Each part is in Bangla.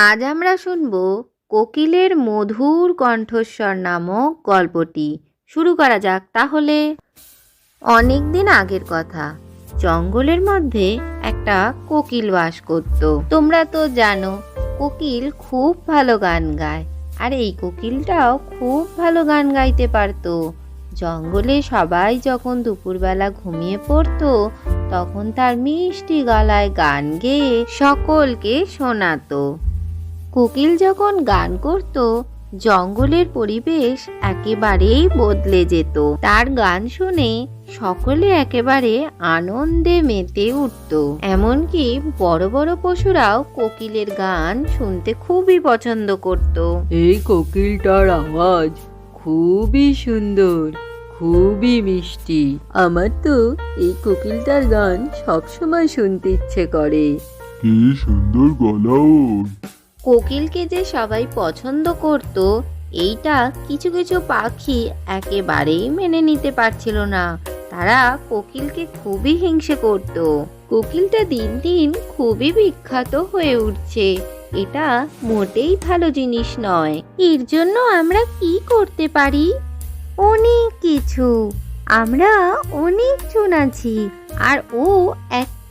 আজ আমরা শুনব কোকিলের মধুর কণ্ঠস্বর নামক গল্পটি। শুরু করা যাক তাহলে। অনেক দিন আগের কথা, জঙ্গলের মধ্যে একটা কোকিল বাস করত। তোমরা তো জানো, কোকিল খুব ভালো গান গায়। আর এই কোকিলটাও খুব ভালো গান গাইতে পারতো। জঙ্গলে সবাই যখন দুপুরবেলা ঘুমিয়ে পড়তো, তখন তার মিষ্টি গলায় গান গেয়ে সকলকে শোনাতো। কোকিল যখন গান করত জঙ্গলের পরিবেশ একেবারেই বদলে যেত। তার গান শুনে সকলে একেবারে আনন্দে মেতে উঠত। এমনকি বড় বড় পশুরাও কোকিলের গান শুনতে খুবই পছন্দ করত। এই কোকিলটার আওয়াজ খুবই সুন্দর খুবই মিষ্টি। আমার তো এই কোকিলটার গান সবসময় শুনতে ইচ্ছে করে। কি সুন্দর গলা ওর। কোকিলকে যে সবাই পছন্দ করত, এইটা কিছু কিছু পাখি একেবারেই মেনে নিতে পারছিল না। তারা কোকিলকে খুবই হিংসে করত। কোকিলটা দিন দিন খুবই বিখ্যাত হয়ে উঠছে। এটা মোটেই ভালো জিনিস নয়। এর জন্য আমরা কি করতে পারি? অনেক কিছু। আমরা অনেক জন আছি। আর ও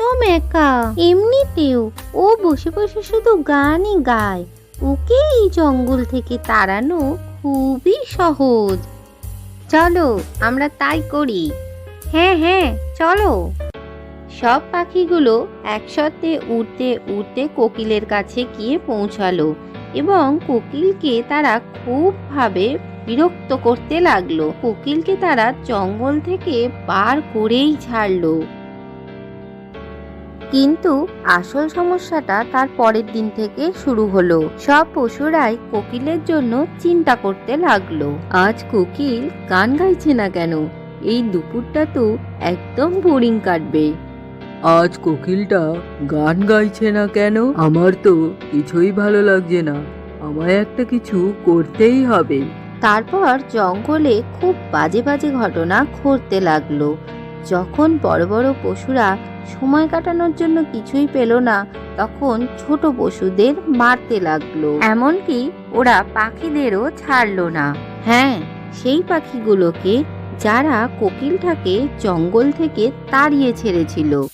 একদম একা। এমনিতেও ও বসে বসে শুধু গানই গায়। ওকে এই জঙ্গল থেকে তাড়ানো খুবই সহজ। চলো, আমরা তাই করি। হ্যাঁ হ্যাঁ চলো। সব পাখিগুলো একসাথে উড়তে উড়তে কোকিলের কাছে গিয়ে পৌঁছালো এবং কোকিলকে তারা খুবভাবে বিরক্ত করতে লাগল। কোকিলকে তারা জঙ্গল থেকে বার করেই ছাড়লো। কিন্তু আসল সমস্যাটা তার পরের দিন থেকে শুরু হলো। সব পশুরাই কোকিলের জন্য চিন্তা করতে লাগল। আজ কোকিল গান গাইছে না কেন? এই দুপুরটা তো একদম বোরিং কাটবে। আজ কোকিলটা গান গাইছে না কেন? আমার তো কিছুই ভালো লাগছে না। আমায় একটা কিছু করতেই হবে। তারপর জঙ্গলে খুব বাজে বাজে ঘটনা ঘটতে লাগল। যখন বড় বড় পশুরা সময় কাটানোর জন্য কিছুই পেল না, তখন ছোট পশুদের মারতে লাগল। এমনকি ওরা পাখিদেরও ছাড়লো না। হ্যাঁ সেই পাখিগুলোকে যারা কোকিলটাকে জঙ্গল থেকে তাড়িয়ে ছেড়েছিল।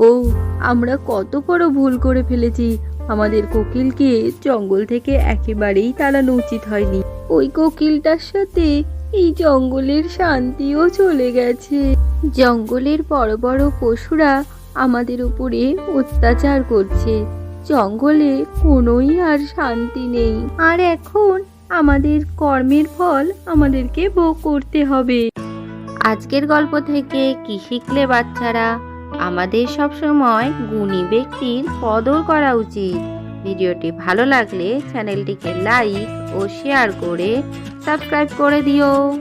ও আমরা কত বড় ভুল করে ফেলেছি। আমাদের কোকিলকে জঙ্গল থেকে একেবারেই তাড়ানো উচিত হয়নি। ওই কোকিলটার সাথে এই জঙ্গলের শান্তিও চলে গেছে। জঙ্গলের বড় বড় পশুরা আমাদের উপরে অত্যাচার করছে। জঙ্গলে কোনোই আর শান্তি নেই। আর এখন আমাদের কর্মের ফল আমাদেরকে ভোগ করতে হবে। আজকের গল্প থেকে কি শিখলে বাচ্চারা? আমাদের সব সময় গুণী ব্যক্তির কদর করা উচিত। ভিডিওটি ভালো লাগলে চ্যানেলটিকে লাইক ও শেয়ার করে সাবস্ক্রাইব করে দিও।